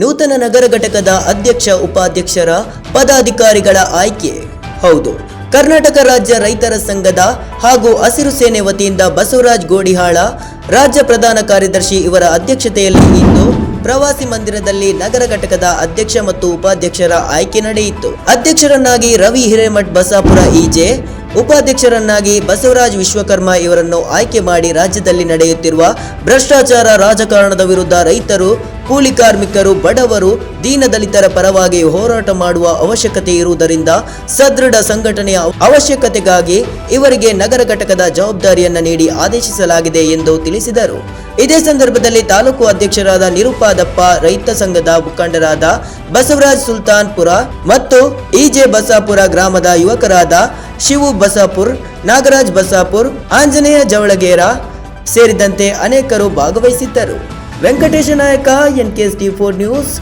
ನೂತನ ನಗರ ಘಟಕದ ಅಧ್ಯಕ್ಷ, ಉಪಾಧ್ಯಕ್ಷರ ಪದಾಧಿಕಾರಿಗಳ ಆಯ್ಕೆ. ಹೌದು, ಕರ್ನಾಟಕ ರಾಜ್ಯ ರೈತರ ಸಂಘದ ಹಾಗೂ ಹಸಿರು ಸೇನೆ ವತಿಯಿಂದ ಬಸವರಾಜ್ ಗೋಡಿಹಾಳ, ರಾಜ್ಯ ಪ್ರಧಾನ ಕಾರ್ಯದರ್ಶಿ ಇವರ ಅಧ್ಯಕ್ಷತೆಯಲ್ಲಿ ಇಂದು ಪ್ರವಾಸಿ ಮಂದಿರದಲ್ಲಿ ನಗರ ಘಟಕದ ಅಧ್ಯಕ್ಷ ಮತ್ತು ಉಪಾಧ್ಯಕ್ಷರ ಆಯ್ಕೆ ನಡೆಯಿತು. ಅಧ್ಯಕ್ಷರನ್ನಾಗಿ ರವಿ ಹಿರೇಮಠ್ ಬಸಾಪುರ ಈಜೆ ಉಪಾಧ್ಯಕ್ಷರನ್ನಾಗಿ ಬಸವರಾಜ್ ವಿಶ್ವಕರ್ಮ ಇವರನ್ನು ಆಯ್ಕೆ ಮಾಡಿ ರಾಜ್ಯದಲ್ಲಿ ನಡೆಯುತ್ತಿರುವ ಭ್ರಷ್ಟಾಚಾರ ರಾಜಕಾರಣದ ವಿರುದ್ಧ ರೈತರು ಕೂಲಿ ಕಾರ್ಮಿಕರು, ಬಡವರು, ದೀನದಲಿತರ ಪರವಾಗಿ ಹೋರಾಟ ಮಾಡುವ ಅವಶ್ಯಕತೆ ಇರುವುದರಿಂದ ಸದೃಢ ಸಂಘಟನೆಯ ಅವಶ್ಯಕತೆಗಾಗಿ ಇವರಿಗೆ ನಗರ ಘಟಕದ ಜವಾಬ್ದಾರಿಯನ್ನು ನೀಡಿ ಆದೇಶಿಸಲಾಗಿದೆ ಎಂದು ತಿಳಿಸಿದರು. ಇದೇ ಸಂದರ್ಭದಲ್ಲಿ ತಾಲೂಕು ಅಧ್ಯಕ್ಷರಾದ ನಿರುಪಾದಪ್ಪ, ರೈತ ಸಂಘದ ಮುಖಂಡರಾದ ಬಸವರಾಜ್ ಸುಲ್ತಾನ್ಪುರ ಮತ್ತು ಇಜೆ ಬಸಾಪುರ ಗ್ರಾಮದ ಯುವಕರಾದ ಶಿವು ಬಸಾಪುರ್, ನಾಗರಾಜ್ ಬಸಾಪುರ್, ಆಂಜನೇಯ ಜವಳಗೇರ ಸೇರಿದಂತೆ ಅನೇಕರು ಭಾಗವಹಿಸಿದ್ದರು. Venkatesha Nayaka N K S T four news.